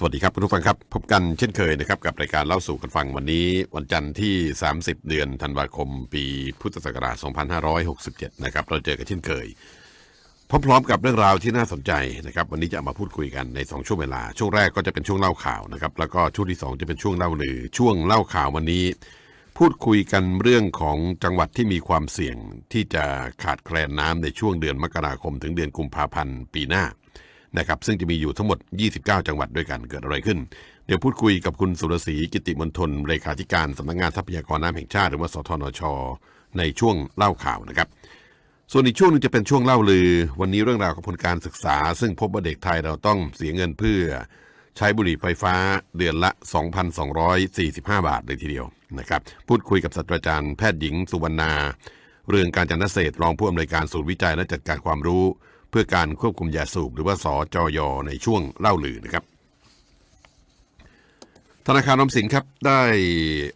สวัสดีครับคุณผู้ฟังครับ พบกันเช่นเคยนะครับ กับรายการเล่าสู่กันฟังวันนี้ วันจันทร์ที่ 30 เดือนธันวาคม ปีพุทธศักราช 2567 นะครับ เราเจอกันเช่นเคย พร้อมๆกับเรื่องราวที่น่าสนใจนะครับ วันนี้จะามาพูดคุยกันใน 2 ช่วงเวลา ช่วงแรกก็จะเป็นช่วงเล่าข่าวนะครับ แล้วก็ช่วงที่ 2 จะเป็นช่วงเล่าลือ ช่วงเล่าข่าววันนี้ พูดคุยกันเรื่องของจังหวัดที่มีความเสี่ยงที่จะขาดแคลนน้ำในช่วงเดือนมกราคม ถึงเดือนกุมภาพันธ์ปีหน้า นะครับซึ่งจะมีอยู่ทั้งหมด 29 จังหวัดด้วยกันเกิดอะไรขึ้น เดี๋ยวพูดคุยกับคุณสุรศรีกิติมนทนเลขาธิการสำนักงานทรัพยากรน้ำแห่งชาติหรือว่าสทนช ในช่วงเล่าข่าวนะครับ ส่วนอีกช่วงนึงจะเป็นช่วงเล่าลือ วันนี้เรื่องราวของผลการศึกษา ซึ่งพบว่าเด็กไทยเราต้องเสียเงินเพื่อ ใช้บุหรี่ไฟฟ้าเดือนละ 2,245 บาทเลยทีเดียวนะครับ พูดคุยกับศาสตราจารย์แพทย์หญิงสุวรรณา เรื่องการจันทเศษรองผู้อำนวยการศูนย์วิจัยและจัดการความรู้ เพื่อการควบคุมยาสูบหรือว่าสจยในช่วงเล่าลือนะครับ ธนาคารออมสินครับได้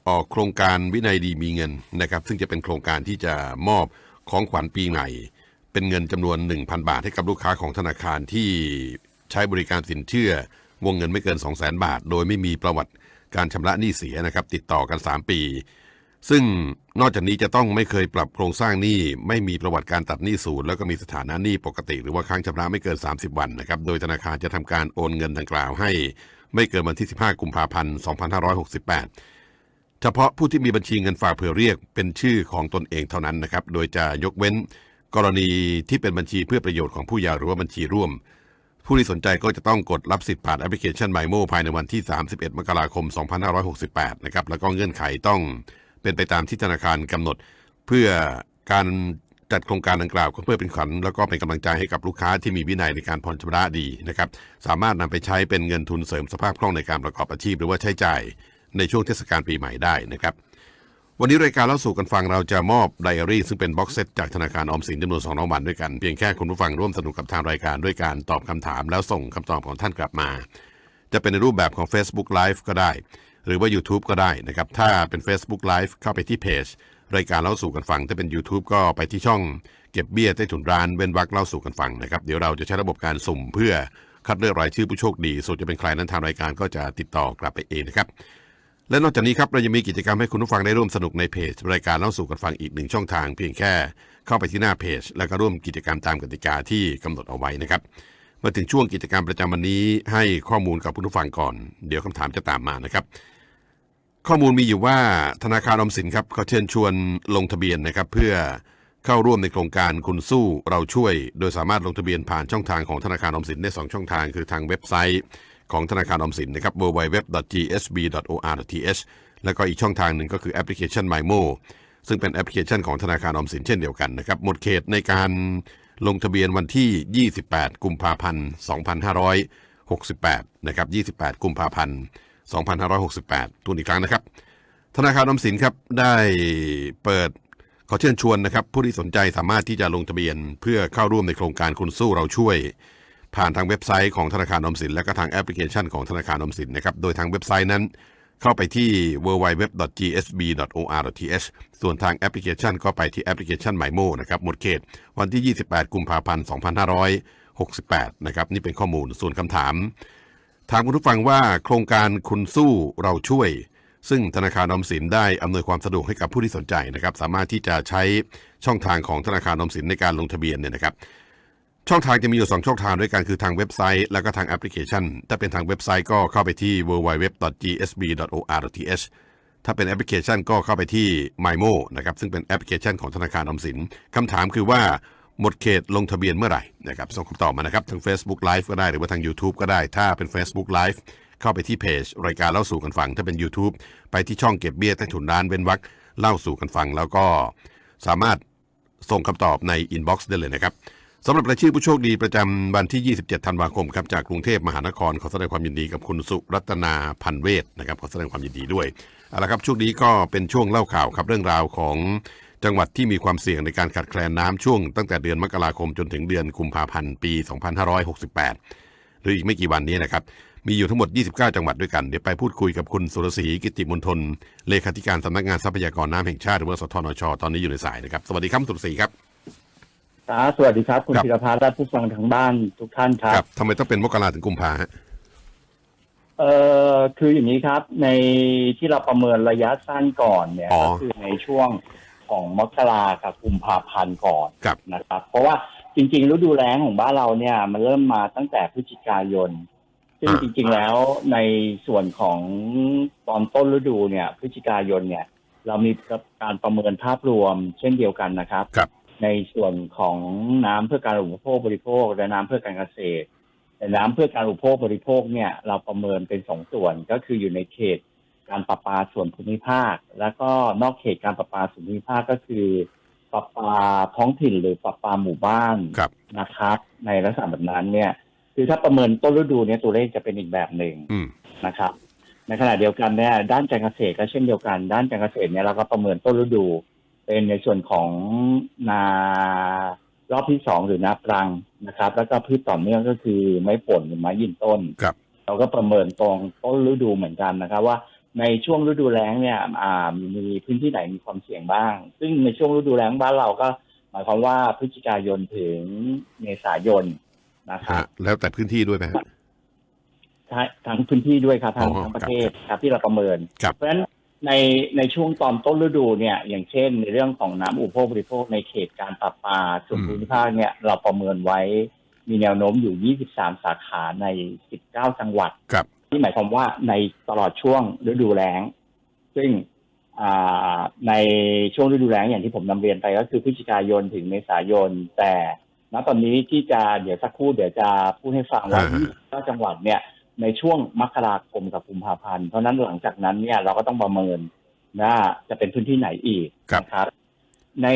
ออกโครงการวินัยดีมีเงินนะครับ ซึ่งจะเป็นโครงการที่จะมอบของขวัญปีใหม่ เป็นเงินจำนวน 1,000 บาท ให้กับลูกค้าของธนาคารที่ใช้บริการสินเชื่อ วงเงินไม่เกิน 200,000 บาท โดยไม่มีประวัติการชำระหนี้เสียนะครับ ติดต่อกัน 3 ปี ซึ่งนอกจากนี้จะต้องไม่เคยปรับโครงสร้างหนี้ ไม่มีประวัติการตัดหนี้ศูนย์แล้วก็มีสถานะหนี้ปกติ หรือว่าค้างชำระไม่เกิน 30 วันนะครับ โดยธนาคารจะทำการโอนเงินดังกล่าวให้ ไม่เกินวันที่ 15 กุมภาพันธ์ 2568 เฉพาะผู้ที่มีบัญชีเงินฝากเผื่อเรียกเป็นชื่อของตนเองเท่านั้นนะครับ โดยจะยกเว้น กรณีที่เป็นบัญชีเพื่อประโยชน์ของผู้ยาวหรือว่าบัญชีร่วม ผู้ที่สนใจก็จะต้องกดรับสิทธิ์ผ่านแอปพลิเคชัน m มโมภายในวันที่ 31 มกราคม 2568 นะครับ แล้วก็เงื่อนไขต้อง เป็นไปตามที่ธนาคารกำหนด เพื่อการจัดโครงการดังกล่าวก็เพื่อเป็นขวัญแล้วก็เป็นกำลังใจให้กับลูกค้าที่มีวินัยในการผ่อนชำระดีนะครับ สามารถนำไปใช้เป็นเงินทุนเสริมสภาพคล่องในการประกอบอาชีพ หรือว่าใช้จ่ายในช่วงเทศกาลปีใหม่ได้นะครับวันนี้รายการเล่าสู่กันฟังเราจะมอบไดอารี่ซึ่งเป็นบ็อกเซตจากธนาคารออมสินจำนวนสองรางวัลด้วยกัน เพียงแค่คุณผู้ฟังร่วมสนุกกับทางรายการด้วยการตอบคำถาม แล้วส่งคำตอบของท่านกลับมา จะเป็นในรูปแบบของ Facebook Live ก็ได้ หรือว่า YouTube ก็ได้นะครับ ถ้าเป็น Facebook Live เข้าไปที่เพจรายการเล่าสู่กันฟัง ถ้าเป็น YouTube ก็ไปที่ช่องเก็บเบี้ยใต้ถุนร้านเว้นวักเล่าสู่กันฟังนะครับ เดี๋ยวเราจะใช้ระบบการสุ่มเพื่อคัดเลือกรายชื่อผู้โชคดี ส่วนจะเป็นใครนั้นทางรายการก็จะติดต่อกลับไปเองนะครับ และนอกจากนี้ครับเรายังมีกิจกรรมให้คุณผู้ฟังได้ร่วมสนุกในเพจ รายการเล่าสู่กันฟังอีกหนึ่งช่องทาง เพียงแค่เข้าไปที่หน้าเพจ แล้วก็ร่วมกิจกรรมตามกติกาที่กำหนดเอาไว้นะครับมาถึงช่วงกิจกรรมประจำวันนี้ให้ข้อมูลกับคุณผู้ฟังก่อน เดี๋ยวคำถามจะตามมานะครับ ข้อมูลมีอยู่ว่าธนาคารออมสินครับเขาเชิญชวนลงทะเบียนนะครับ เพื่อเข้าร่วมในโครงการคุณสู้เราช่วย โดยสามารถลงทะเบียนผ่านช่องทางของธนาคารออมสินได้สองช่องทางคือทางเว็บไซต์ของธนาคารออมสินนะครับ www.gsb.or.th แล้วก็อีกช่องทางหนึ่งก็คือแอปพลิเคชัน MyMo ซึ่งเป็นแอปพลิเคชันของธนาคารออมสินเช่นเดียวกันนะครับหมดเขตในการลงทะเบียนวันที่ 28 กุมภาพันธ์ 2568 นะครับ 28 กุมภาพันธ์ 2568ตัวอีกครั้งนะครับ ธนาคารออมสินครับได้เปิดขอเชิญชวนนะครับ ผู้ที่สนใจสามารถที่จะลงทะเบียน เพื่อเข้าร่วมในโครงการคุณสู้เราช่วย ผ่านทางเว็บไซต์ของธนาคารออมสิน และก็ทางแอปพลิเคชันของธนาคารออมสินนะครับโดยทางเว็บไซต์นั้นเข้าไปที่ www.gsb.or.th ส่วนทางแอปพลิเคชันก็ไปที่แอปพลิเคชัน MyMo นะครับ หมดเขต วันที่ 28 กุมภาพันธ์ 2568 นะครับ นี่เป็นข้อมูล ส่วนคำถาม ถามคุณผู้ฟังว่าโครงการคุณสู้เราช่วย ซึ่งธนาคารออมสินได้อำนวยความสะดวกให้กับผู้ที่สนใจนะครับ สามารถที่จะใช้ช่องทางของธนาคารออมสินในการลงทะเบียนเนี่ยนะครับช่องทางจะมีอยู่ 2 ช่องทางด้วยกันคือทางเว็บไซต์ แล้วก็ทางแอปพลิเคชัน ถ้าเป็นทางเว็บไซต์ก็เข้าไปที่ www.gsb.or.th ถ้าเป็นแอปพลิเคชันก็เข้าไปที่ MyMo นะครับซึ่งเป็นแอปพลิเคชันของธนาคารออมสินคำถามคือว่า หมดเขตลงทะเบียนเมื่อไหร่นะครับส่งคำตอบมานะครับทาง Facebook Live ก็ได้หรือว่าทาง YouTube ก็ได้ถ้าเป็น Facebook Live เข้าไปที่เพจ รายการเล่าสู่กันฟัง ถ้าเป็น YouTube ไปที่ช่องเก็บเบี้ยใต้ถุนร้านเว้นวักเล่าสู่กันฟัง แล้วก็สามารถส่งคำตอบในอินบ็อกซ์ได้เลยนะครับสำหรับรายชื่อผู้โชคดีประจำวันที่ 27 ธันวาคมครับจากกรุงเทพมหานครขอแสดงความยินดีกับคุณสุรัตนาพันเวศนะครับขอแสดงความยินดีด้วยเอาละครับช่วงนี้ก็เป็นช่วงเล่าข่าวครับเรื่องราวของ จังหวัดที่มีความเสี่ยงในการขาดแคลนน้ำช่วงตั้งแต่เดือนมกราคมจนถึงเดือนกุมภาพันธ์ปี 2568 หรืออีกไม่กี่วันนี้นะครับ มีอยู่ทั้งหมด 29 จังหวัดด้วยกัน เดี๋ยวไปพูดคุยกับคุณสุรศรีกิติมนทนเลขาธิการสำนักงานทรัพยากรน้ำแห่งชาติหรือว่าสทนช ตอนนี้อยู่ในสายนะครับ สวัสดีครับคุณสุรศรีครับครับสวัสดีครับ คุณครับธีรพัฒน์และผู้ฟังทางบ้านทุกท่านครับทำไมต้องเป็นมกราถึงกุมภาฮะเอ่อคืออย่างนี้ครับ ในที่เราประเมินระยะสั้นก่อนเนี่ยอ๋อก็คือในช่วง ของมกรากับกุมภาพันธ์ก่อนครับ นะครับ เพราะว่าจริง ๆ ฤดูแล้งของบ้านเราเนี่ย มันเริ่มมาตั้งแต่พฤศจิกายน ซึ่งอ่าจริง ๆ แล้วในส่วนของตอนต้นฤดูเนี่ย พฤศจิกายนเนี่ย เรามีการประเมินภาพรวมเช่นเดียวกันนะครับครับ ในส่วนของน้ำเพื่อการอุปโภคบริโภค และน้ำเพื่อการเกษตร แต่น้ำเพื่อการอุปโภคบริโภคเนี่ย เราประเมินเป็นสองส่วนก็คืออยู่ในเขต การประปาส่วนภูมิภาค แล้วก็นอกเขตการประปาส่วนภูมิภาคก็คือประปาท้องถิ่นหรือประปาหมู่บ้านครับนะครับ ในลักษณะแบบนั้นเนี่ย คือถ้าประเมินต้นฤดูเนี่ยตัวเลขจะเป็นอีกแบบหนึ่งอืมนะครับ ในขณะเดียวกันเนี่ยด้านการเกษตรก็เช่นเดียวกัน ด้านการเกษตรเนี่ยเราก็ประเมินต้นฤดู เป็นในส่วนของนารอบที่สองหรือนาปรังนะครับ แล้วก็พืชต่อเนื่องก็คือไม้ผลหรือไม้ยืนต้นครับเราก็ประเมินตรงต้นฤดูเหมือนกันนะครับ ว่า ในช่วงฤดูแล้งเนี่ยอ่ามีพื้นที่ไหนมีความเสี่ยงบ้าง ซึ่งในช่วงฤดูแล้งบ้านเราก็ หมายความว่าพฤศจิกายนถึงเมษายนนะครับฮะแล้วแต่พื้นที่ด้วยไหมฮะทั้งทั้งพื้นที่ด้วยครับทั้งอ๋อทั้งประเทศครับที่เราประเมินครับเพราะฉะนั้นในในช่วงตอนต้นฤดูเนี่ย อย่างเช่น ในเรื่องของน้ำอุปโภคบริโภคในเขตการประปาส่วนอืมภูมิภาคเนี่ยเราประเมินไว้มีแนวโน้มอยู่ 23 สาขาใน 19 จังหวัดครับ ที่หมายความว่าในตลอดช่วงฤดูแล้ง ซึ่งอ่าในช่วงฤดูแล้งอย่างที่ผมนำเรียนไปก็คือพฤศจิกายนถึงเมษายน แต่ณตอนนี้ที่จะเดี๋ยวสักครู่เดี๋ยวจะพูดให้ฟังว่าอ่า29จังหวัดเนี่ยในช่วงมกราคมกับกุมภาพันธ์เพราะฉะนั้นหลังจากนั้นเนี่ยเราก็ต้องประเมินว่าจะเป็นพื้นที่ไหนอีกครับนะครับ ใน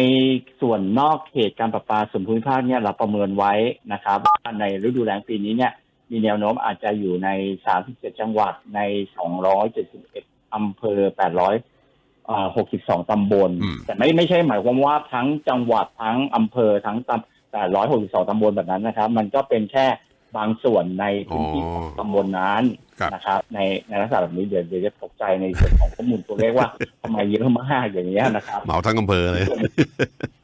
ส่วนนอกเขตการประปาส่วนภูมิภาคเนี่ยเราประเมินไว้นะครับว่าในฤดูแล้งปีนี้เนี่ย มีแนวโน้มอาจจะอยู่ใน 37 จังหวัดใน 271 อำเภอ800อ่า62 ตำบลอืมแต่ไม่ไม่ใช่หมายความว่าทั้งจังหวัดทั้งอำเภอทั้งตำ862 ตำบลแบบนั้นนะครับ มันก็เป็นแค่ บางส่วนในพื้นที่ของตำบลนั้นครับ นะครับ ในในลักษณะแบบนี้เดี๋ยวเดี๋ยวจะตกใจในส่วนของข้อมูลตัวเลขว่าทำไมเยอะมากอย่างนี้ยนะครับ เหมาทั้งอำเภอเลย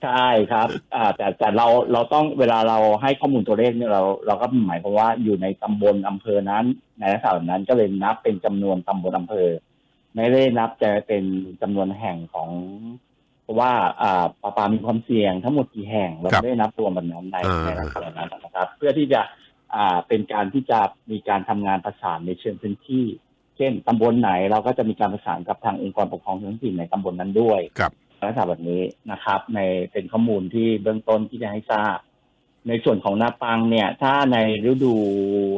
ใช่ครับอ่าแต่แต่เราเราต้องเวลาเราให้ข้อมูลตัวเลขเนี่ยเราเราก็หมายความว่าอยู่ในตำบลอำเภอนั้น ในลักษณะแบบนั้นก็เลยนับเป็นจำนวนตำบลอำเภอ ไม่ได้นับจะเป็นจำนวนแห่งของเพราะว่าอ่าปาปามีความเสี่ยงทั้งหมดกี่แห่ง เราครับไม่ได้นับรวมแบบนั้นในอ่า ในลักษณะนั้นนะครับ เพื่อที่จะ อ่าเป็นการที่จะมีการทำงานประสานในเชิงพื้นที่ เช่นตำบลไหนเราก็จะมีการประสานกับทางองค์กรปกครองท้องถิ่นในตำบลนั้นด้วยครับลักษณะแบบนี้นะครับ ในเป็นข้อมูลที่เบื้องต้นที่จะให้ทราบ ในส่วนของนาปังเนี่ย ถ้าในฤดู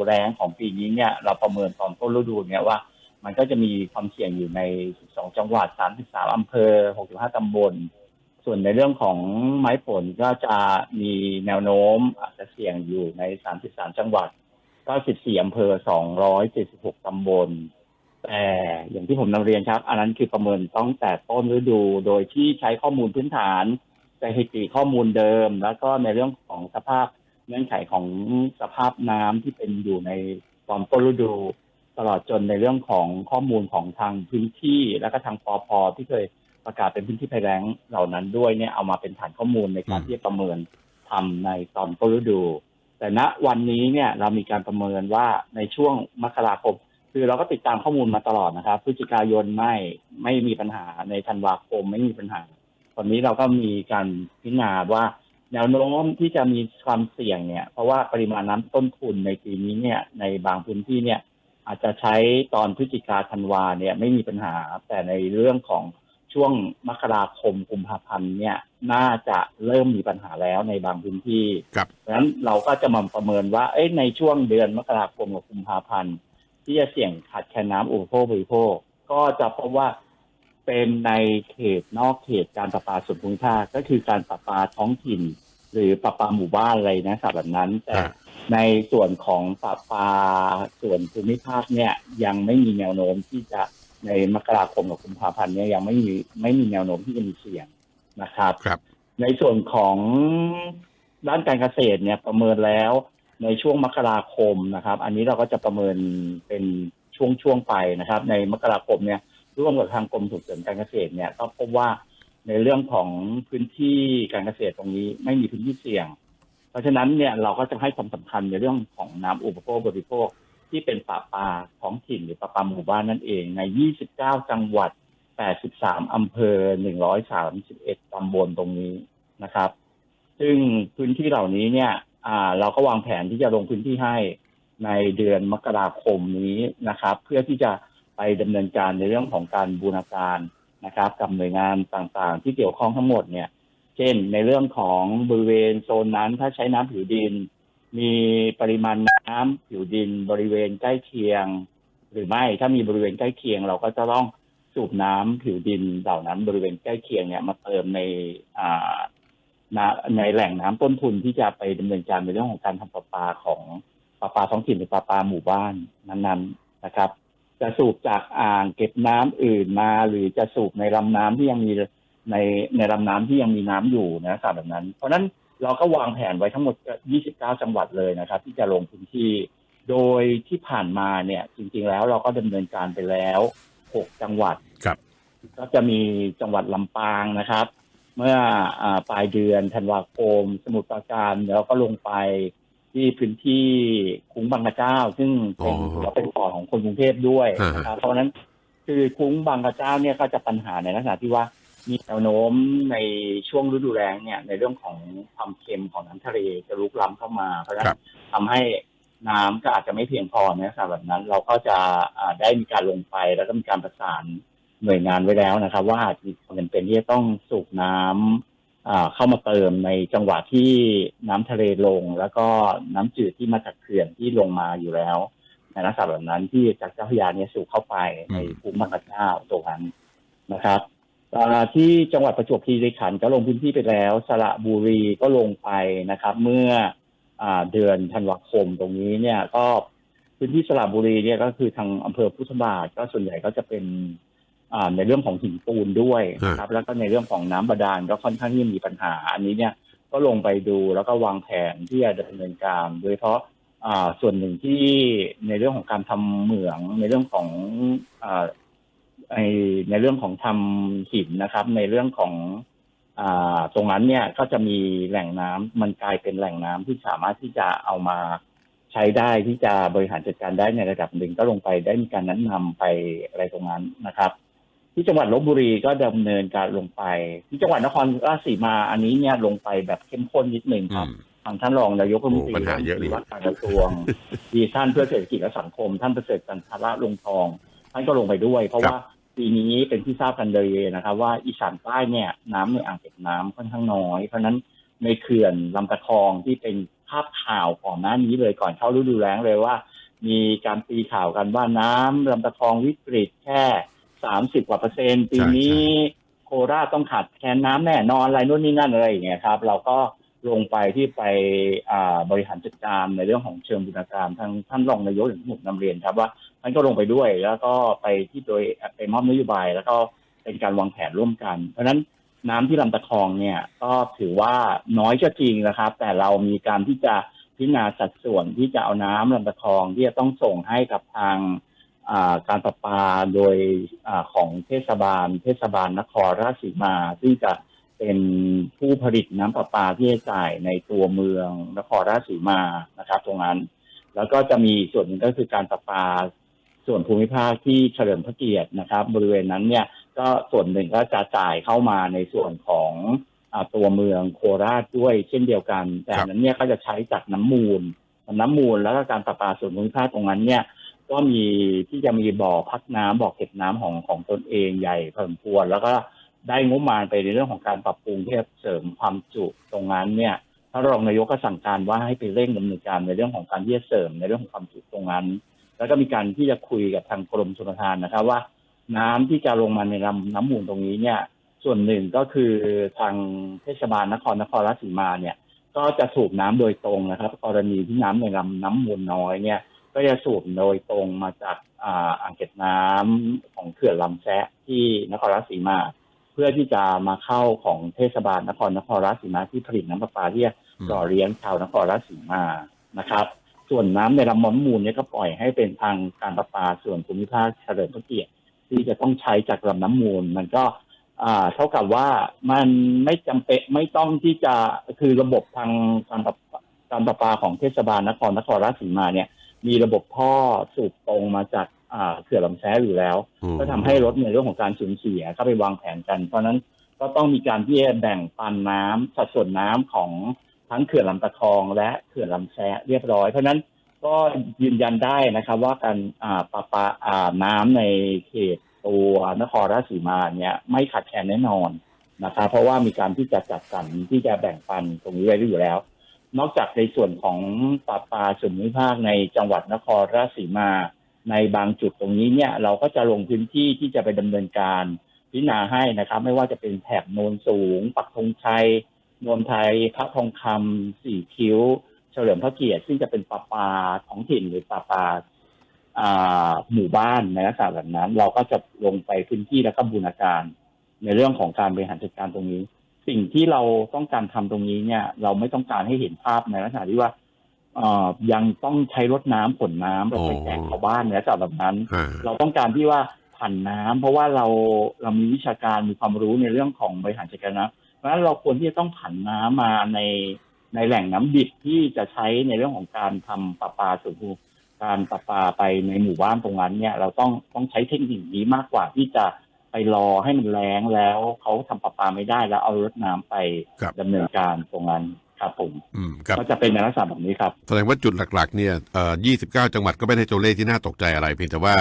แรงของปีนี้เนี่ย เราประเมินตอนต้นฤดูเนี่ยว่า มันก็จะมีความเสี่ยงอยู่ใน 12 จังหวัด 33 อำเภอ 65 ตำบล ส่วนในเรื่องของไม้ผลก็จะมีแนวโน้มอาจจะเสี่ยงอยู่ใน 33 จังหวัด 94อำเภอ 276 ตำบล แต่อย่างที่ผมนำเรียนครับ อันนั้นคือประเมินตั้งแต่ต้นฤดู โดยที่ใช้ข้อมูลพื้นฐานสถิติข้อมูลเดิม แล้วก็ในเรื่องของสภาพเงื่อนไขของสภาพน้ำที่เป็นอยู่ในตอนต้นฤดูตลอดจนในเรื่องของข้อมูลของทางพื้นที่ แล้วก็ทางปอพที่เคย ประกาศเป็นพื้นที่ภัยแล้งเหล่านั้นด้วยเนี่ยเอามาเป็นฐานข้อมูลในการอืมที่จะประเมินทำในตอนต้นฤดู แต่ณวันนี้เนี่ยเรามีการประเมินว่าในช่วงมกราคมคือเราก็ติดตามข้อมูลมาตลอดนะครับพฤศจิกายนไม่ไม่มีปัญหาในธันวาคมไม่มีปัญหาตอนนี้เราก็มีการพิจารณาว่าแนวโน้มที่จะมีความเสี่ยงเนี่ย เพราะว่าปริมาณน้ำต้นทุนในปีนี้เนี่ย ในบางพื้นที่เนี่ย อาจจะใช้ตอนพฤศจิกาธันวาเนี่ยไม่มีปัญหา แต่ในเรื่องของ ช่วงมกราคมกุมภาพันธ์เนี่ยน่าจะเริ่มมีปัญหาแล้วในบางพื้นที่ครับเพราะฉะนั้นเราก็จะมาประเมินว่าเอ้ยในช่วงเดือนมกราคมกับกุมภาพันธ์ ที่จะเสี่ยงขาดแคลนน้ำอุปโภคบริโภค ก็จะพบว่าเป็นในเขตนอกเขตการประปาส่วนภูมิภาคก็คือการประปาท้องถิ่น หรือประปาหมู่บ้านอะไรนะครับแบบนั้น แต่อ่าในส่วนของประปาส่วนภูมิภาคเนี่ยยังไม่มีแนวโน้มที่จะ ในมกราคมกับกุมภาพันธ์เนี่ยยังไม่มีไม่มีแนวโน้มที่จะมีเสี่ยงนะครับครับ ในส่วนของด้านการเกษตรเนี่ยประเมินแล้วในช่วงมกราคมนะครับ อันนี้เราก็จะประเมินเป็นช่วงๆไปนะครับ ในมกราคมเนี่ยร่วมกับทางกรมส่งเสริมการเกษตรเนี่ยก็พบว่าในเรื่องของพื้นที่การเกษตรตรงนี้ไม่มีพื้นที่เสี่ยง เพราะฉะนั้นเนี่ยเราก็จะให้ความสำคัญในเรื่องของน้ำอุปโภคบริโภค ที่เป็นป่าปาท้องถิ่นหรือป่าปาหมู่บ้านนั่นเองใน 29 จังหวัด 83 อำเภอ 131 ตำบลตรงนี้นะครับ ซึ่งพื้นที่เหล่านี้เนี่ยอ่าเราก็วางแผนที่จะลงพื้นที่ให้ในเดือนมกราคมนี้นะครับ เพื่อที่จะไปดำเนินการในเรื่องของการบูรณาการนะครับ กับหน่วยงานต่างๆ ที่เกี่ยวข้องทั้งหมดเนี่ย เช่นในเรื่องของบริเวณโซนนั้นถ้าใช้น้ำผิวดิน มีปริมาณน้ำผิวดินบริเวณใกล้เคียง หรือไม่ถ้ามีบริเวณใกล้เคียง เราก็จะต้องสูบน้ำผิวดินเหล่านั้นบริเวณใกล้เคียงเนี่ยมาเติมในอ่าในแหล่งน้ำต้นทุนที่จะไปดำเนินการในเรื่องของการทำประปาของประปาท้องถิ่นหรือประปาหมู่บ้านนั้นๆนะครับ จะสูบจากอ่างเก็บน้ำอื่นมา หรือจะสูบในลำน้ำที่ยังมีในในลำน้ำที่ยังมีน้ำอยู่นะครับแบบนั้น เพราะฉะนั้น เราก็วางแผนไว้ทั้งหมด 29 จังหวัดเลยนะครับ ที่จะลงพื้นที่ โดยที่ผ่านมาเนี่ย จริง ๆ แล้วเราก็ดำเนินการไปแล้ว 6 จังหวัดครับ ก็จะมีจังหวัดลำปางนะครับ เมื่ออาปลายเดือนธันวาคม สมุทรปราการแล้วก็ลงไปที่พื้นที่คุ้งบางกระเจ้า ซึ่งเป็นอ๋อถือว่าเป็นปอดของคนกรุงเทพด้วยฮะนะครับเพราะฉะนั้นคือคุ้งบางกระเจ้าเนี่ยก็จะปัญหาในลักษณะที่ว่า มีแนวโน้มในช่วงฤดูแล้งเนี่ย ในเรื่องของความเค็มของน้ำทะเลจะลุกล้ำเข้ามา เพราะฉะนั้ครันบทำให้น้ำก็อาจจะไม่เพียงพอในลักษณะแบบนั้น เราก็จะอ่าได้มีการลงไปแล้วก็มีการประสานหน่วยงานไว้แล้วนะครับ ว่ามีความจำเป็นที่จะต้องสูบน้ำอ่าเข้ามาเติมในจังหวะที่น้ำทะเลลง แล้วก็น้ำจืดที่มาจากเขื่อนที่ลงมาอยู่แล้วในลักษณะแบบนั้นที่จากเจ้าพระยาเนี่ยสูบเข้าไปในภูมิบางกระเจ้าตรงนั้นนะครับอ่า ที่จังหวัดประจวบคีรีขันธ์ก็ลงพื้นที่ไปแล้ว สระบุรีก็ลงไปนะครับ เมื่ออ่าเดือนธันวาคมตรงนี้เนี่ยก็พื้นที่สระบุรีเนี่ยก็คือทางอำเภอพุทธบาทก็ส่วนใหญ่ก็จะเป็นอ่าในเรื่องของหินปูนด้วยนะครับ แล้วก็ในเรื่องของน้ำบาดาลก็ค่อนข้างที่จะมีปัญหา อันนี้เนี่ยก็ลงไปดูแล้วก็วางแผนที่จะดำเนินการ โดยเฉพาะอ่าส่วนหนึ่งที่ในเรื่องของการทำเหมืองในเรื่องของ อ่าไอในเรื่องของทำหินนะครับ ในเรื่องของอ่าตรงนั้นเนี่ยก็จะมีแหล่งน้ำมันกลายเป็นแหล่งน้ำที่สามารถที่จะเอามาใช้ได้ที่จะบริหารจัดการได้ในระดับหนึ่งก็ลงไปได้มีการแนะนำไปอะไรตรงนั้นนะครับ ที่จังหวัดลบบุรีก็ดำเนินการลงไป ที่จังหวัดนครราชสีมาอันนี้เนี่ยลงไปแบบเข้มข้นนิดนึงครับอืมทางท่านรองนายกรัฐมนตรีโอ้ปัญหาเยอะนี่ว่าการกระทรวงดีท่านเพื่อเศรษฐกิจและสังคม ท่านประเสริฐจันทระลงทอง ท่านก็ลงไปด้วย เพราะว่า ปีนี้เป็นที่ทราบกันเลยนะครับ ว่าอีสานใต้เนี่ยน้ำในอ่างเก็บน้ำค่อนข้างน้อย เพราะนั้นในเขื่อนลำตะคองที่เป็นภาพข่าวก่อนหน้านี้เลยก่อนเข้าฤดูแล้งเลยว่า มีการตีข่าวกันว่าน้ำลำตะคองวิกฤตแค่สามสิบกว่าเปอร์เซ็นต์ปีนี้โคราชต้องขาดแคลนน้ำแน่นอนอะไรนู่นนี่นั่นอะไรอย่างเงี้ยครับ เราก็ลงไปที่ไปบริหารจัดการในเรื่องของเชิงบูรณาการทางท่านรองนายกอย่างที่ผมนำเรียนครับว่า ท่านก็ลงไปด้วย แล้วก็ไปที่โดยไปมอบนโยบาย แล้วก็เป็นการวางแผนร่วมกัน เพราะฉะนั้นน้ำที่ลำตะคองเนี่ย ก็ถือว่าน้อยก็จริงนะครับ แต่เรามีการที่จะพิจารณาสัดส่วนที่จะเอาน้ำลำตะคองที่จะต้องส่งให้กับทางการประปาโดยอของเทศบาล เทศบาลนครราชสีมา ซึ่งจะเป็นผู้ผลิตน้ำประปาที่จะจ่ายในตัวเมืองนครราชสีมานะครับ ตรงนั้น แล้วก็จะมีส่วนหนึ่งก็คือการประปา ส่วนภูมิภาคที่เฉลิมพระเกียรตินะครับ บริเวณนั้นเนี่ยก็ส่วนหนึ่งก็จะจ่ายเข้ามาในส่วนของอตัวเมืองโคราชด้วยเช่นเดียวกัน แต่นั้นเนี่ยก็จะใช้จากน้ำมูล น้ำมูลแล้วก็การประปาส่วนภูมิภาคตรงนั้นเนี่ยก็มีที่จะมีบ่อพักน้ำบ่อเก็บน้ำของของตนเองใหญ่พอสมควร แล้วก็ได้งบประมาณไปในเรื่องของการปรับปรุงเพื่อเสริมความจุตรงนั้นเนี่ยท่านรองนายกก็สั่งการว่าให้ไปเร่งดำเนินการในเรื่องของการที่จะเสริมในเรื่องของความจุตรงนั้น แล้วก็มีการที่จะคุยกับทางกรมชลประทานนะครับ ว่า น้ำที่จะลงมาในลำน้ำมูลตรงนี้เนี่ย ส่วนหนึ่งก็คือทางเทศบาลนครนครราชสีมาเนี่ย ก็จะสูบน้ำโดยตรงนะครับ กรณีที่น้ำในลำน้ำมูลน้อยเนี่ย ก็จะสูบโดยตรงมาจากอ่าอ่างเก็บน้ำของเขื่อนลำแซะที่นครราชสีมา เพื่อที่จะมาเข้าของเทศบาลนครนครราชสีมาที่ผลิตน้ำประปาที่จะหล่อเลี้ยงชาวนครราชสีมานะครับ ส่วนน้ำในลำม้อนมูลเนี่ยก็ปล่อยให้เป็นทางการประปาส่วนภูมิภาคเฉลิมพระเกียรติที่จะต้องใช้จากลำน้ำมูล มันก็อ่าเท่ากับว่ามันไม่จำเป็นไม่ต้องที่จะคือระบบทางการประปาการประปาของเทศบาลนครนครราชสีมาเนี่ย มีระบบท่อสูบตรงมาจากอ่าเขื่อนลำแสอยู่แล้วอืมก็ทำให้ลดในเรื่องของการสูญเสียก็ไปวางแผนกัน เพราะฉะนั้นก็ต้องมีการที่จะแบ่งปันน้ำสัดส่วนน้ำของ ทั้งเขื่อนลำตะคองและเขื่อนลำแสเรียบร้อย เพราะนั้นก็ยืนยันได้นะครับ ว่าการปลาปลาน้ำในเขตตัวนครราชสีมาเนี่ยไม่ขาดแคลนแน่นอนนะครับเพราะว่ามีการที่จะจัดสรรที่จะแบ่งปันตรงนี้ไว้อยู่แล้ว นอกจากในส่วนของปลาปลาส่วนภูมิภาคในจังหวัดนครราชสีมา ในบางจุดตรงนี้เนี่ยเราก็จะลงพื้นที่ที่จะไปดำเนินการพิจารณาให้นะครับ ไม่ว่าจะเป็นแถบโนนสูง ปักธงชัย โนนไทยพระทองคำสี่คิ้ว เฉลิมพระเกียรติซึ่งจะเป็นปลาปลาท้องถิ่นหรือปลาปลาอ่าหมู่บ้านในลักษณะแบบนั้น เราก็จะลงไปพื้นที่แล้วก็บูรณาการ ในเรื่องของการบริหารจัดการตรงนี้ สิ่งที่เราต้องการทำตรงนี้เนี่ย เราไม่ต้องการให้เห็นภาพในลักษณะที่ว่าเอ่อยังต้องใช้รถน้ำขนน้ำเราไปแจกชาวบ้านในลักษณะแบบนั้นอ่าเราต้องการที่ว่าผันน้ำเพราะว่าเราเรามีวิชาการมีความรู้ในเรื่องของบริหารจัดการน้ำเพ ราะฉะนั้นเราควรที่จะต้องผันน้ำมาในในแหล่งน้ำดิบที่จะใช้ในเรื่องของการทำประปาส่วนภูการประปาไปในหมู่บ้านตรงนั้นเนี่ย เราต้องต้องใช้เทคนิคนี้มากกว่าที่จะไปรอให้มันแรงแล้วเขาทำประปาไม่ได้แล้วเอารถน้ำไปครับดำเนินการตรงนั้น ครับผมอืมครับก็จะเป็นในลักษณะแบบนี้ครับแสดงว่าจุดหลัก ๆ เนี่ยเอ่อ29 จังหวัดก็ไม่ได้ตัวเลขที่น่าตกใจอะไร เพียงแต่ว่า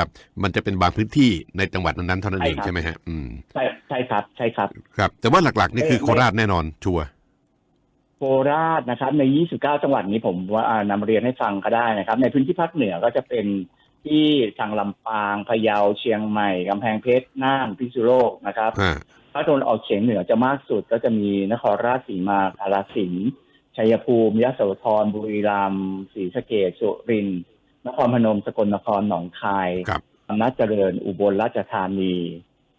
มันจะเป็นบางพื้นที่ในจังหวัดนั้นๆเท่านั้นเองใช่ครับใช่ไหมฮะอืมใช่ใช่ครับใช่ครับ ครับ แต่ว่าหลักๆนี่คือไม่โคราชแน่นอนชัวร์โคราชนะครับ ใน 29 จังหวัดนี้ผมว่าอ่านำเรียนให้ฟังก็ได้นะครับ ในพื้นที่ภาคเหนือก็จะเป็นที่ทางลำปางพะเยาเชียงใหม่กำแพงเพชรน่านพิษณุโลกนะครับอ่าภาคตะวันออกเฉียงเหนือจะมากสุดก็จะมีนครราชสีมากาฬสินธุ์ ชัยภูมิยโสธรบุรีรัมย์ศรีสะเกษสุรินทร์นครพนมสกลนครหนองคายครับ อำนาจเจริญอุบลราชธานี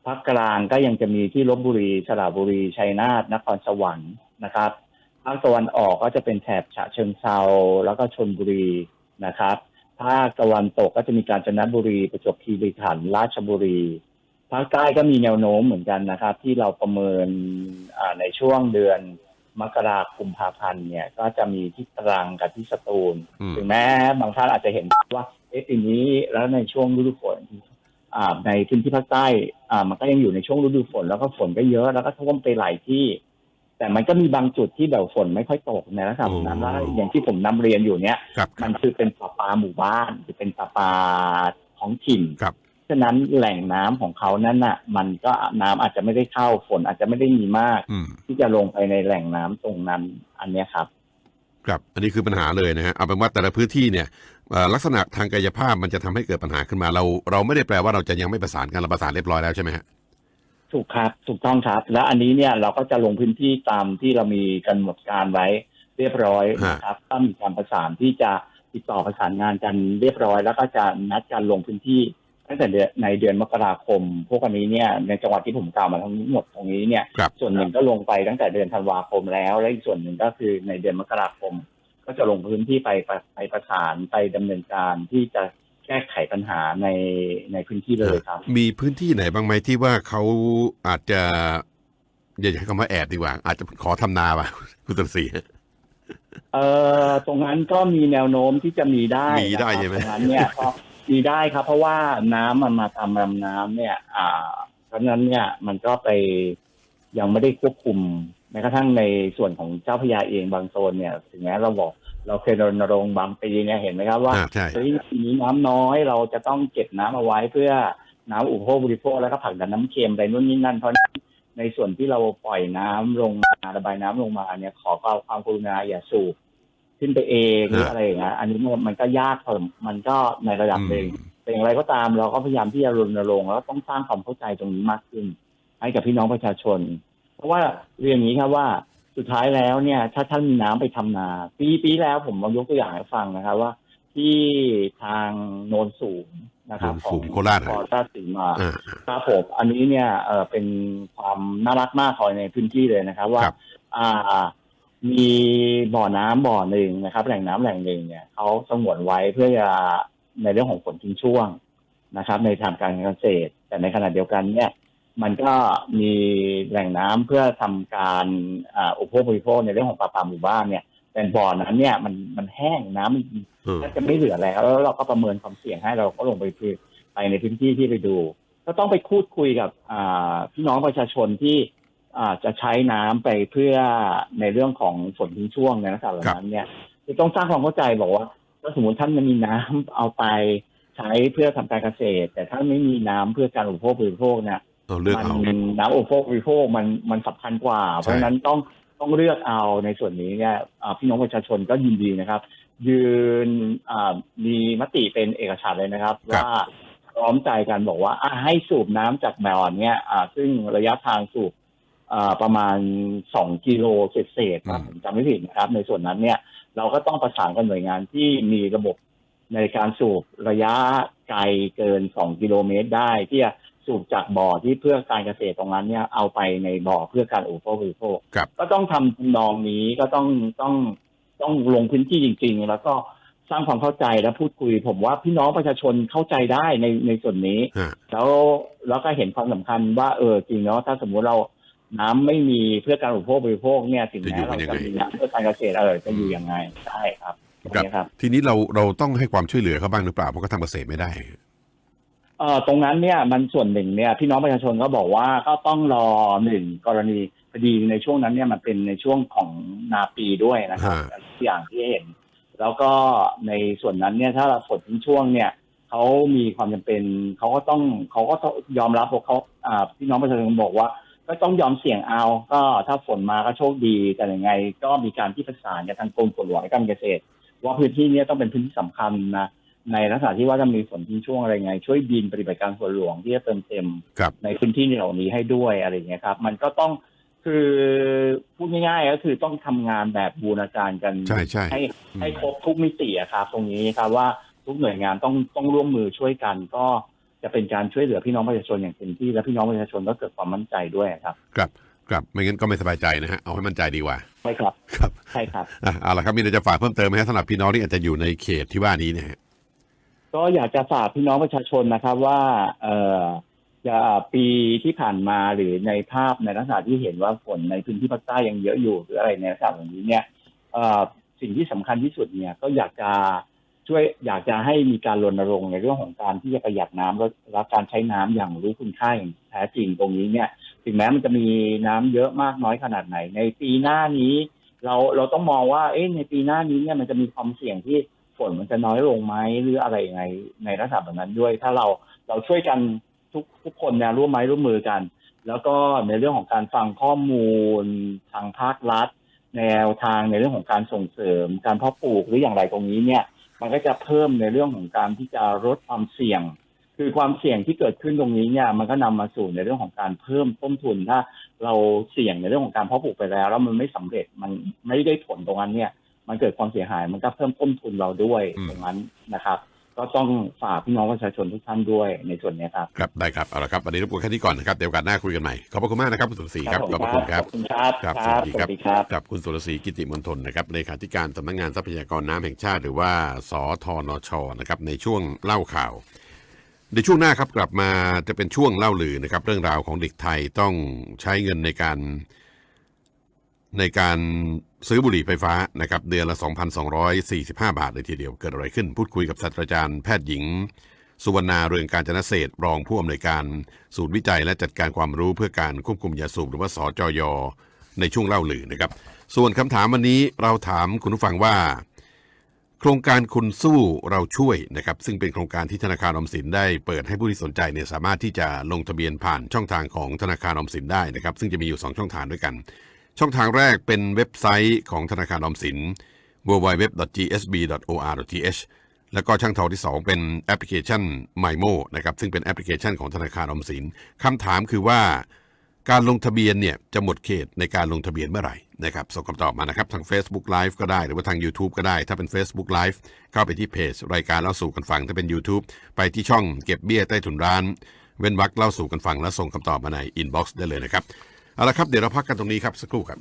ภาคกลางก็ยังจะมีที่ลบบุรีสระบุรีชัยนาทนครสวรรค์นะครับภาคตะวันออกก็จะเป็นแถบฉะเชิงเซาแล้วก็ชนบุรีนะครับภาคตะวันตกก็จะมีกาญจนบุรีประจวบคีรีขันธ์ราชบุรีภาคใต้ก็มีแนวโน้มเหมือนกันนะครับ ที่เราประเมินอ่าในช่วงเดือน มกราคมพาพันธ์เนี่ยก็จะมีที่ตรังกับที่สตูลอืมถึงแม้บางท่านอาจจะเห็นว่าเอ๊ะปีนี้แล้วในช่วงฤดูฝนอ่าในพื้นที่ภาคใต้อ่ามันก็ยังอยู่ในช่วงฤดูฝน แล้วก็ฝนก็เยอะแล้วก็ท่วมไปหลายที่ แต่มันก็มีบางจุดที่แบบฝนไม่ค่อยตกในลักษณะแบบนั้นโอ้ว่าอย่างที่ผมนำเรียนอยู่เนี่ยครับคมัรันบคือเป็นปลาปลาหมู่บ้านหรือเป็นปลาปลาท้องถิ่นครับ ฉะนั้นแหล่งน้ำของเขานั้นน่ะ มันก็น้ำอาจจะไม่ได้เข้าฝนอาจจะไม่ได้มีมากอืมที่จะลงไปในแหล่งน้ำตรงนั้น อันเนี้ยครับ ครับ อันนี้คือปัญหาเลยนะฮะเอาเป็นว่าแต่ละพื้นที่เนี่ยเอ่อลักษณะทางกายภาพมันจะทำให้เกิดปัญหาขึ้นมาเรา เราไม่ได้แปลว่าเราจะยังไม่ประสานกันเราประสานเรียบร้อยแล้วใช่ไหมฮะถูกครับถูกต้องครับ และอันนี้เนี่ยเราก็จะลงพื้นที่ตามที่เรามีกำหนดการไว้เรียบร้อยนะครับก็มีการประสานที่จะติดต่อประสานงานกันเรียบร้อย แล้วก็จะนัดการลงพื้นที่ ตั้งแต่เดือนในเดือนมกราคม พวกอันนี้เนี่ยในจังหวัดที่ผมกล่าวมาทั้งหมดตรงนี้เนี่ย ครับ ส่วนหนึ่งก็ลงไปตั้งแต่เดือนธันวาคมแล้ว และอีกส่วนหนึ่งก็คือในเดือนมกราคม ก็จะลงพื้นที่ไปไปไปประสานไปดำเนินการที่จะแก้ไขปัญหาในในพื้นที่เลยครับ มีพื้นที่ไหนบ้างไหมที่ว่าเขาอาจจะอย่าใช้คำว่าแอบดีกว่า อาจจะขอทำนาว่ะ คุณตุลศรี เอ่อตรงนั้นก็มีแนวโน้มที่จะมีได้มีได้ใช่ไหม นะครับตรงนั้นเนี่ยก็ มีได้ครับ เพราะว่าน้ำมันมาทำลำน้ำเนี่ย อ่า เพราะฉะนั้นเนี่ยมันก็ไปยังไม่ได้ควบคุมแม้กระทั่งในส่วนของเจ้าพระยาเองบางโซนเนี่ย ถึงแม้เราบอกเราเคยรณรงค์บางปีเนี่ยเห็นไหมครับว่า อ่าใช่ เฮ้ยปีนี้น้ำน้อยเราจะต้องเก็บน้ำเอาไว้เพื่อน้ำอุปโภคบริโภคแล้วก็ผลักดันน้ำเค็มอะไรนู่นนี่นั่นเพราะฉะนั้นในส่วนที่เราปล่อยน้ำลงมาระบายน้ำลงมาเนี่ยขอความกรุณาอย่าสูบ ขึ้นไปเองหรือฮะอะไรอย่างเงี้ยอันนี้มันมันก็ยากพอมันก็ในระดับอืมหนึ่งแต่อย่างไรก็ตามเราก็พยายามที่จะรณรงค์แล้วก็ต้องสร้างความเข้าใจตรงนี้มากขึ้น ให้กับพี่น้องประชาชน เพราะว่าเรียนอย่างนี้ครับว่าสุดท้ายแล้วเนี่ย ถ้าท่านมีน้ำไปทำนา ปีปีแล้วผมมายกตัวอย่างให้ฟังนะครับว่า ที่ทางโนนสูงนะครับโนนขอสูงงโคราชโคราชสีมาอ่าครับผมอันนี้เนี่ยเออเป็นความน่ารักมากของในพื้นที่เลยนะครับ ว่าครับอ่า มีบ่อน้ำบ่อหนึ่งนะครับ แหล่งน้ำแหล่งหนึ่งเนี่ยเขาสงวนไว้เพื่อจะในเรื่องของฝนทิ้งช่วงนะครับ ในทางการเกษตร แต่ในขณะเดียวกันเนี่ย มันก็มีแหล่งน้ำเพื่อทำการอ่าอุปโภคบริโภคในเรื่องของปลาปลาหมู่บ้านเนี่ยแต่บ่อนั้นเนี่ยมันมันแห้งน้ำมันเออแทบจะไม่เหลือแล้วแล้วเราก็ประเมินความเสี่ยงให้เราก็ลงไปพื้นไปในพื้นที่ที่ไปดู ก็ต้องไปพูดคุยกับอ่าพี่น้องประชาชนที่ อ่าจะใช้น้ำไปเพื่อในเรื่องของฝนทิ้งช่วงในลักษณะเหล่านั้นเนี่ยคือต้องสร้างความเข้าใจบอกว่าถ้าสมมติท่านมันมีน้ำเอาไปใช้เพื่อทำการเกษตร แต่ถ้าไม่มีน้ำเพื่อการอุปโภคบริโภคเนี่ยเอาเลือกเอามันน้ำอุปโภคบริโภคมันมันสำคัญกว่า เพราะฉะนั้นต้องต้องเลือกเอาในส่วนนี้เนี่ยอ่าพี่น้องประชาชนก็ยินดีนะครับ ยืนอ่ามีมติเป็นเอกฉันท์เลยนะครับครับว่าพร้อมใจกันบอกว่าอะให้สูบน้ำจากแมวเนี่ยอ่าซึ่งระยะทางสูบอ่า ประมาณสองกิโลเศษๆครับผมจำไม่ผิดนะครับ ในส่วนนั้นเนี่ยเราก็ต้องประสานกับหน่วยงานที่มีระบบในการสูบระยะไกลเกินสองกิโลเมตรได้ที่จะสูบจากบ่อที่เพื่อการเกษตรตรงนั้นเนี่ยเอาไปในบ่อเพื่อการอุปโภคบริโภคครับก็ต้องทำนองนี้ก็ต้องต้องต้องลงพื้นที่จริง ๆ แล้วก็สร้างความเข้าใจและพูดคุย ผมว่าพี่น้องประชาชนเข้าใจได้ในในส่วนนี้ฮะแล้วแล้วก็เห็นความสำคัญว่าเออจริงแล้วถ้าสมมุติเรา น้ำไม่มีเพื่อการอุปโภคบริโภคเนี่ยถึงแม้เราจะมีน้ำเพื่อการเกษตรเออจะอยู่ยังไงใช่ครับตรงนี้ครับ ทีนี้เราเราต้องให้ความช่วยเหลือเขาบ้างหรือเปล่าเพราะเขาทำเกษตรไม่ได้เอ่อตรงนั้นเนี่ยมันส่วนหนึ่งเนี่ยพี่น้องประชาชนก็บอกว่าก็ต้องรอหนึ่งกรณีพอดีในช่วงนั้นเนี่ยมันเป็นในช่วงของนาปีด้วยนะครับฮะอย่างที่เห็น แล้วก็ในส่วนนั้นเนี่ยถ้าเราฝนทิ้งช่วงเนี่ยเขามีความจำเป็นเขาก็ต้องเขาก็ต้องยอมรับว่าเขาอ่าพี่น้องประชาชนบอกว่า ก็ต้องยอมเสี่ยงเอา ก็ถ้าฝนมาก็โชคดีแต่ยังไง ก็มีการที่ประสานกับทางกรมฝนหลวงและการเกษตร ว่าพื้นที่เนี้ต้องเป็นพื้นที่สำคัญนะในลักษณะที่ว่าถ้ามีฝนทิ้งช่วงอะไรไง ช่วยบินปฏิบัติการฝนหลวงที่จะเติมเต็มครับในพื้นที่เหล่านี้ให้ด้วยอะไรอย่างเงี้ยครับ มันก็ต้องคือพูดง่ายๆก็คือต้องทำงานแบบบูรณาการกันใช่ใช่ให้อืมให้ครบทุกมิติอะครับ ตรงนี้ครับว่าทุกหน่วยงานต้องต้องร่วมมือช่วยกันก็ จะเป็นการช่วยเหลือพี่น้องประชาชนอย่างเต็มที่และพี่น้องประชาชนก็เกิดความมั่นใจด้วยครับครับครับไม่งั้นก็ไม่สบายใจนะฮะเอาให้มั่นใจดีกว่าใช่ครับครับใช่ครับอะเอาละครับมีอะไรจะฝากเพิ่มเติมไหมฮะสำหรับพี่น้องที่อาจจะอยู่ในเขตที่ว่านี้เนี่ยฮะก็อยากจะฝากพี่น้องประชาชนนะครับว่าเอ่อจะปีที่ผ่านมาหรือในภาพในลักษณะที่เห็นว่าฝนในพื้นที่ภาคใต้ยังเยอะอยู่หรืออะไรในลักษณะแบบนี้เนี่ยเอ่อสิ่งที่สำคัญที่สุดเนี่ยก็อยากจะ ช่วยอยากจะให้มีการรณรงค์ในเรื่องของการที่จะประหยัดน้ำและและการใช้น้ำอย่างรู้คุณค่าอย่างแท้จริงตรงนี้เนี่ย ถึงแม้มันจะมีน้ำเยอะมากน้อยขนาดไหน ในปีหน้านี้ เราเราต้องมองว่าเอ๊ะในปีหน้านี้เนี่ยมันจะมีความเสี่ยงที่ฝนมันจะน้อยลงไหมหรืออะไรยังไงในลักษณะแบบนั้นด้วย ถ้าเราเราช่วยกันทุกทุกคนเนี่ยร่วมไม้ร่วมมือกัน แล้วก็ในเรื่องของการฟังข้อมูลทางภาครัฐ แนวทางในเรื่องของการส่งเสริม การเพาะปลูกหรืออย่างไรตรงนี้เนี่ย มันก็จะเพิ่มในเรื่องของการที่จะลดความเสี่ยง คือความเสี่ยงที่เกิดขึ้นตรงนี้เนี่ยมันก็นำมาสู่ในเรื่องของการเพิ่มต้นทุนถ้า เราเสี่ยงในเรื่องของการเพาะปลูกไปแล้ว แล้วมันไม่สำเร็จมันไม่ได้ผลตรงนั้นเนี่ย มันเกิดความเสียหาย มันก็เพิ่มต้นทุนเราด้วยตรงนั้นนะครับ ก็ต้องฝากพี่น้องประชาชนทุกท่านด้วยในส่วนเนี้ยครับ ครับได้ครับเอาละครับวันนี้รบกวนแค่นี้ก่อนนะครับเดี๋ยวโอกาสหน้าคุยกันใหม่ขอบพระคุณมากนะครับคุณสุรศรีครับผมขอบพระคุณครับขอบคุณครับครับครับสสวัวัสสดีดีคครัรับบกับคุณสุรศรีกิติมณฑลนะครับเลขาธิการสำนักงานทรัพยากรน้ำแห่งชาติ หรือว่าสทนชนะครับในช่วงเล่าข่าว ในช่วงหน้าครับกลับมาจะเป็นช่วงเล่าลือนะครับ เรื่องราวของเด็กไทยต้องใช้เงินในการในการ ซื้อบุหรี่ไฟฟ้านะครับเดือนละ 2,245 บาทเลยทีเดียวเกิดอะไรขึ้น พูดคุยกับศาสตราจารย์แพทย์หญิง สุวรรณาเรืองการจนเศษรองผู้อำนวยการ ศูนย์วิจัยและจัดการความรู้เพื่อการควบคุมยาสูบหรือว่าสจยในช่วงเล่าลือนะครับ ส่วนคำถามวันนี้เราถามคุณผู้ฟังว่า โครงการคุณสู้เราช่วยนะครับ ซึ่งเป็นโครงการที่ธนาคารออมสินได้เปิดให้ผู้ที่สนใจเนี่ยสามารถที่จะลงทะเบียนผ่านช่องทางของธนาคารออมสินได้นะครับ ซึ่งจะมีอยู่ 2 ช่องทางด้วยกัน ช่องทางแรกเป็นเว็บไซต์ของธนาคารออมสิน www.gsb.or.th แล้วก็ช่างทางที่ 2 เป็นแอปพลิเคชัน MyMo นะครับซึ่งเป็นแอปพลิเคชันของธนาคารออมสินคำถามคือว่า การลงทะเบียนเนี่ยจะหมดเขตในการลงทะเบียนเมื่อไหร่นะครับส่งคำตอบมานะครับทาง Facebook Live ก็ได้หรือว่าทาง YouTube ก็ได้ ถ้าเป็น Facebook Live เข้าไปที่เพจรายการเล่าสู่กันฟังถ้าเป็น YouTube ไปที่ช่องเก็บเบี้ยใต้ถุนร้าน เว้นวรรคเล่าสู่กันฟังแล้วส่งคำตอบมาใน inbox ได้เลยนะครับ เอาละครับเดี๋ยวเราพักกันตรงนี้ครับสักครู่ครับ